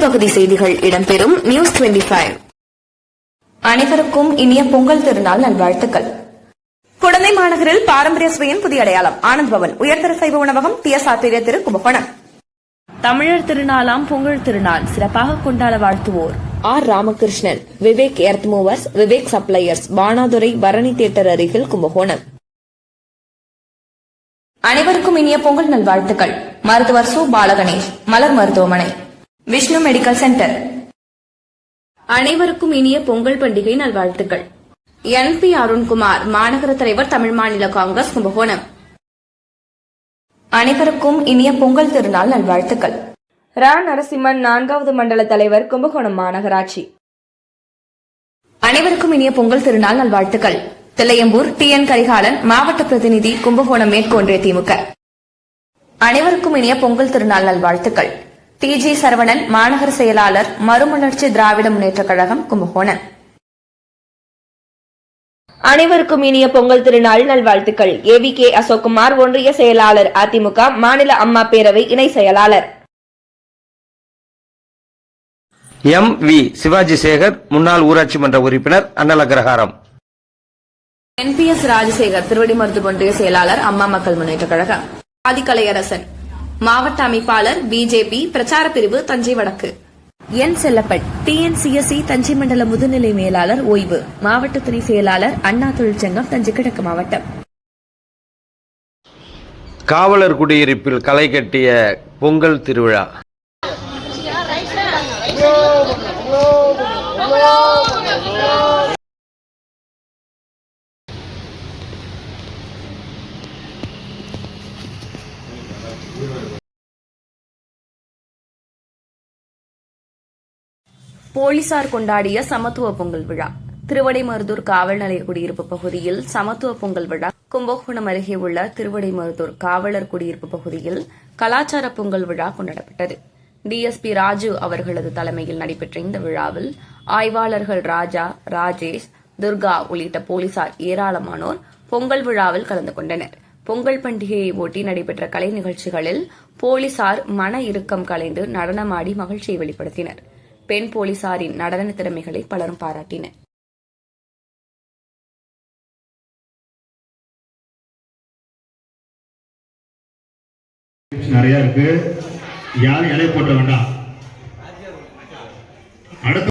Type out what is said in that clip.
தொகுதி செய்திகள் இடம்பெறும் நியூஸ் 25 அனைவருக்கும் இனிய பொங்கல் திருநாள் நல்வாழ்த்துக்கள். குடந்தை மாநகரில் பாரம்பரிய சுவையின் புதிய அடையாளம் ஆனந்த் பவன் உயர்தர சைவ உணவகம் டி எஸ் ஆத்திரிய திரு கும்பகோணம். தமிழர் திருநாளாம் பொங்கல் திருநாள் சிறப்பாக கொண்டாட வாழ்த்துவோர். R Ramakrishnan Vivek earth movers Vivek suppliers Banadurai Bharani theatre அருகில் கும்பகோணம். அனைவருக்கும் இனிய பொங்கல் நல்வாழ்த்துக்கள். மருத்துவர் சு. பாலகணேஷ் மலர் மருத்துவமனை. Vishnu medical centre. அனைவருக்கும் இனிய பொங்கல் பண்டிகை நல்வாழ்த்துக்கள். என் பி அருண்குமார் மாநகர தலைவர் தமிழ் மாநில காங்கிரஸ் கும்பகோணம். அனைவருக்கும் இனிய பொங்கல் திருநாள் நல்வாழ்த்துக்கள். ரா. நரசிம்மன் நான்காவது மண்டல தலைவர் கும்பகோணம் மாநகராட்சி. அனைவருக்கும் இனிய பொங்கல் திருநாள் நல்வாழ்த்துக்கள். தில்லையம்பூர் டி. என். கரிகாலன் மாவட்ட பிரதிநிதி கும்பகோணம் மேற்கு ஒன்றிய திமுக. அனைவருக்கும் இனிய பொங்கல் திருநாள் நல்வாழ்த்துக்கள். டி ஜி சரவணன் மாநகர செயலாளர் மறுமலர்ச்சி திராவிட முன்னேற்றக் கழகம் கும்பகோணம். அனைவருக்கும் இனிய பொங்கல் திருநாள் நல்வாழ்த்துக்கள். ஏவி கே அசோக்குமார் ஒன்றிய செயலாளர் அதிமுக மாநில அம்மா பேரவை இணை செயலாளர். எம் வி சிவாஜி சேகர் முன்னாள் ஊராட்சி மன்ற உறுப்பினர் அண்ணல் அக்ரஹாரம் என்பிஎஸ் ராஜசேகர் திருவடிமருத்து ஒன்றிய செயலாளர் அம்மா மக்கள் முன்னேற்றக் கழகம். ஆதிக்கலையரசன் மாவட்ட அமைப்பாளர் பிஜேபி பிரச்சார பிரிவு தஞ்சை வடக்கு. என் செல்லப்பட் டிஎன்சிஎஸ்சி தஞ்சை மண்டல முதுநிலை மேலாளர் ஓய்வு. மாவட்ட துணை செயலாளர் அண்ணா தொழிற்சங்கம் தஞ்சை கிழக்கு மாவட்டம். காவலர் குடியிருப்பில் களை கட்டிய பொங்கல் திருவிழா. போலீசார் கொண்டாடிய சமத்துவ பொங்கல் விழா. திருவடைமருதூர் காவல் நிலைய குடியிருப்பு பகுதியில் சமத்துவ பொங்கல் விழா. கும்பகோணம் அருகே உள்ள திருவடைமருதூர் காவலர் குடியிருப்பு பகுதியில் கலாச்சார பொங்கல் விழா கொண்டாடப்பட்டது. டிஎஸ்பி ராஜு அவர்களது தலைமையில் நடைபெற்ற இந்த விழாவில் ஆய்வாளர்கள் ராஜா ராஜேஷ் துர்கா உள்ளிட்ட போலீசார் ஏராளமானோர் பொங்கல் விழாவில் கலந்து கொண்டனர். பொங்கல் பண்டிகையை ஒட்டி நடைபெற்ற கலை நிகழ்ச்சிகளில் போலீசார் மன இறுக்கம் கலைந்து நடனமாடி மகிழ்ச்சியை வெளிப்படுத்தினர். பெண் போலீசாரின் நடன திறமைகளை பலரும் பாராட்டினர். நிறைய இருக்கு. யாரும் இலைய போட்ட வேண்டாம். அடுத்த